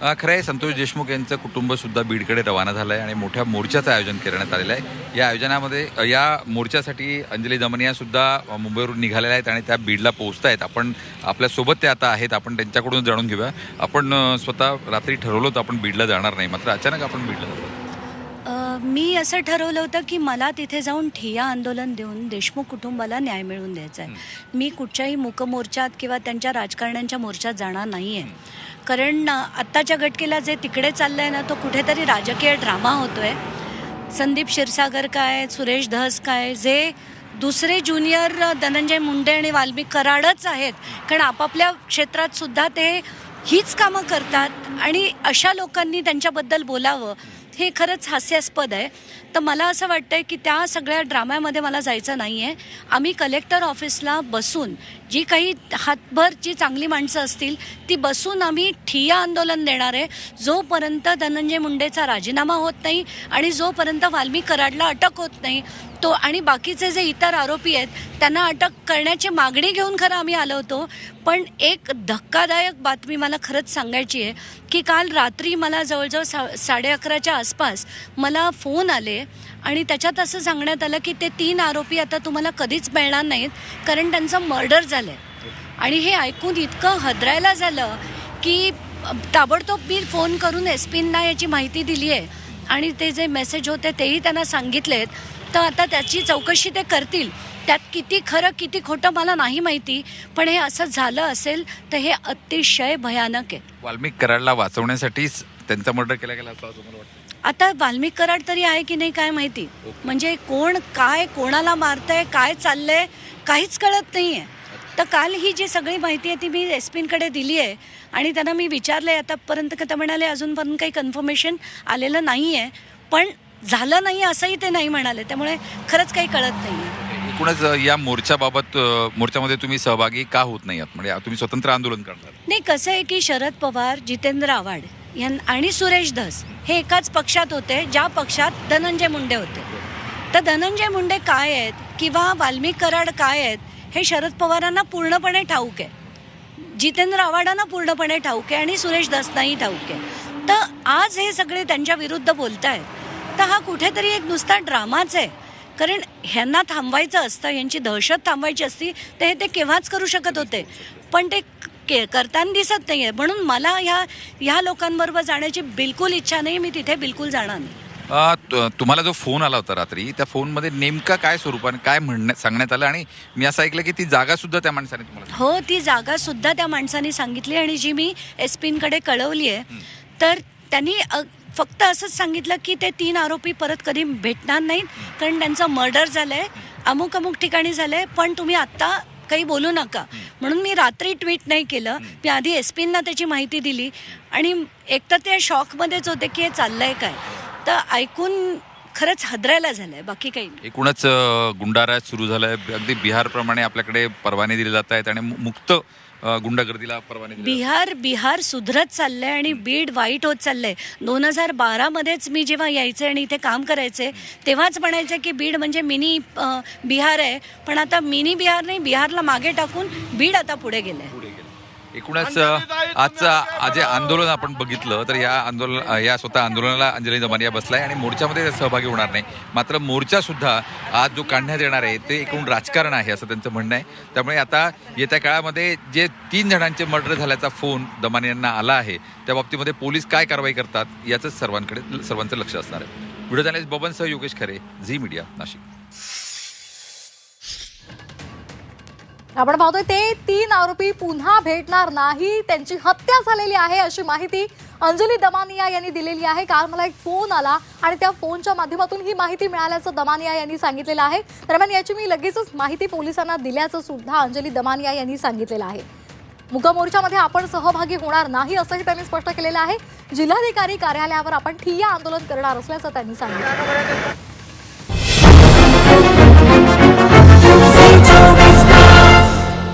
खरं आहे संतोष देशमुख यांचं कुटुंब सुद्धा बीडकडे रवाना झालं आहे आणि मोठ्या मोर्चाचं आयोजन करण्यात आलेलं आहे. या आयोजनामध्ये या मोर्चासाठी अंजली दमनिया सुद्धा मुंबईवरून निघालेल्या आहेत आणि त्या बीडला पोहोचत आहेत आपण आपल्यासोबत ते आता आहेत आपण त्यांच्याकडून जाणून घेऊया. आपण स्वतः रात्री ठरवलं होतं आपण बीडला जाणार नाही. मात्र अचानक आपण बीडला जातो मी असं ठरवलं होतं की मला तिथे जाऊन ठिय्या आंदोलन देऊन देशमुख कुटुंबाला न्याय मिळवून द्यायचा आहे मी कुठच्याही मूकमोर्चात किंवा त्यांच्या राजकारण्यांच्या मोर्चात जाणार नाही आहे कारण आत्ताच्या घटकेला जे तिकडे चाललं आहे ना तो कुठेतरी राजकीय ड्रामा होतो आहे संदीप क्षीरसागर काय सुरेश धस काय जे दुसरे ज्युनियर धनंजय मुंडे आणि वाल्मिक कराडच आहेत. कारण आपापल्या क्षेत्रात सुद्धा ते हीच कामं करतात आणि अशा लोकांनी त्यांच्याबद्दल बोलावं. हे खरंच हास्यास्पद आहे. तर मला असं वाटतंय की त्या सगळ्या ड्राम्यामध्ये मला जायचं नाही आहे आम्ही कलेक्टर ऑफिसला बसून जी काही हातभर जी चांगली माणसं असतील ती बसून आम्ही ठिय्या आंदोलन देणार आहे. जोपर्यंत धनंजय मुंडेचा राजीनामा होत नाही आणि जोपर्यंत वाल्मी कराडला अटक होत नाही तो आणि बाकीचे जे इतर आरोपी आहेत त्यांना अटक करण्याची मागणी घेऊन खरं आम्ही आलो होतो. पण एक धक्कादायक बातमी मला खरंच सांगायची आहे की काल रात्री मला जवळजवळ सा साडे अकराच्या आसपास मला फोन आले आणि त्याच्यात असं सांगण्यात आलं की ते तीन आरोपी आता तुम्हाला कधीच मिळणार नाहीत कारण त्यांचं मर्डर झालं आहे आणि हे ऐकून इतकं हदरायला झालं की ताबडतोब मी फोन करून एस पींना याची माहिती दिली आहे आणि ते जे मेसेज होते तेही त्यांना सांगितलेत. तर आता त्याची चौकशी ते करतील. त्यात किती खरं किती खोटं मला नाही माहिती पण हे असं झालं असेल तर हे अतिशय भयानक आहे. वाल्मिक कराडला वाचवण्यासाठीच त्यांचा मर्डर केला गेला असं तुम्हाला वाटतं? आता वाल्मिक कराड तरी आहे की नाही काय माहिती. म्हणजे कोण काय कोणाला मारतंय काय चाललंय काहीच कळत नाहीये. तर काल ही जी सगळी माहिती आहे ती मी एस पींकडे दिली आहे. आणि त्यांना मी विचारले आतापर्यंत का ते म्हणाले अजूनपर्यंत काही कन्फर्मेशन आलेलं नाही आहे पण झालं नाही असंही ते नाही म्हणाले. त्यामुळे खरंच काही कळत नाही एकूणच या मोर्चाबाबत मोर्चामध्ये तुम्ही सहभागी का होत नाही आहात? म्हणजे तुम्ही स्वतंत्र आंदोलन करणार नाही कसं आहे की शरद पवार जितेंद्र आव्हाड यां आणि सुरेश धस हे एकाच पक्षात होते ज्या पक्षात धनंजय मुंडे होते. तर धनंजय मुंडे काय आहेत किंवा वाल्मिक कराड काय आहेत हे शरद पवारांना पूर्णपणे ठाऊक आहे. जितेंद्र आव्हाडांना पूर्णपणे ठाऊक आहे आणि सुरेश धसनाही ठाऊक आहे. तर आज हे सगळे त्यांच्या विरुद्ध बोलत आहेत तर हा कुठेतरी एक नुसता ड्रामाच आहे. कारण ह्यांना थांबवायचं असतं यांची दहशत थांबवायची असती तर हे ते केव्हाच करू शकत होते. पण ते के करताना दिसत नाही आहे म्हणून मला ह्या ह्या लोकांबरोबर जाण्याची बिलकुल इच्छा नाही मी तिथे बिलकुल जाणार नाही. तु- तुम्हाला जो फोन आला होता रात्री त्या फोनमध्ये नेमका काय स्वरूपाने काय म्हणण्यात सांगण्यात आलं? आणि मी असं ऐकलं की ती जागा सुद्धा त्या माणसाने तुम्हाला हो ती जागा सुद्धा त्या माणसाने सांगितली आणि जी मी एस पींकडे कळवली आहे तर त्यांनी अ, फक्त असंच सांगितलं की ते तीन आरोपी परत कधी भेटणार नाहीत कारण त्यांचं मर्डर झालं आहे अमुक अमुक ठिकाणी झालं आहे पण तुम्ही आत्ता काही बोलू नका. म्हणून मी रात्री ट्विट नाही केलं. मी आधी एस पींना त्याची माहिती दिली. आणि एक तर ते शॉकमध्येच होते की हे चाललंय काय. तर ऐकून खरंच हदरायला झालंय बाकी काही नाही. एकूणच गुंडाराज सुरू झालाय. अगदी बिहारप्रमाणे आपल्याकडे परवाने दिले जात आहेत आणि मुक्त गुंडागर्दीला परवाने बिहार बिहार सुधरत चाललंय आणि बीड वाईट होत चाललंय. दोन हजार बारामध्येच मी जेव्हा यायचे आणि इथे काम करायचे तेव्हाच म्हणायचे की बीड म्हणजे मिनी बिहार आहे. पण आता मिनी बिहार नाही बिहारला मागे टाकून बीड आता पुढे गेलंय. पुढे गेले. एकूणच आजचं जे आंदोलन आपण बघितलं तर या आंदोलन या स्वतः आंदोलनाला अंजली दमानिया बसलाय आणि मोर्चामध्ये सहभागी होणार नाही. मात्र मोर्चा सुद्धा आज जो काढण्यात येणार आहे ते एकूण राजकारण आहे असं त्यांचं म्हणणं आहे. त्यामुळे आता येत्या काळामध्ये जे तीन जणांचे मर्डर झाल्याचा फोन दमानियांना आला आहे त्या बाबतीमध्ये पोलीस काय कारवाई करतात याचंच सर्वांकडे सर्वांचं लक्ष असणार आहे. व्हिडिओ जर्नलिस्ट बबनसह योगेश खरे झी मीडिया नाशिक. आपण पाहतोय ते तीन आरोपी पुन्हा भेटणार नाही. त्यांची हत्या झालेली आहे अशी माहिती अंजली दमानिया यांनी दिलेली आहे. काल मला एक फोन आला आणि त्या फोनच्या माध्यमातून ही माहिती मिळाल्याचं दमानिया यांनी सांगितलेलं आहे. दरम्यान याची मी लगेचच माहिती पोलिसांना दिल्याचं सुद्धा अंजली दमानिया यांनी सांगितलेलं आहे. मुकमोर्चामध्ये आपण सहभागी होणार नाही असंही त्यांनी स्पष्ट केलेलं आहे. जिल्हाधिकारी कार्यालयावर आपण ठिय्या आंदोलन करणार असल्याचं त्यांनी सांगितलं.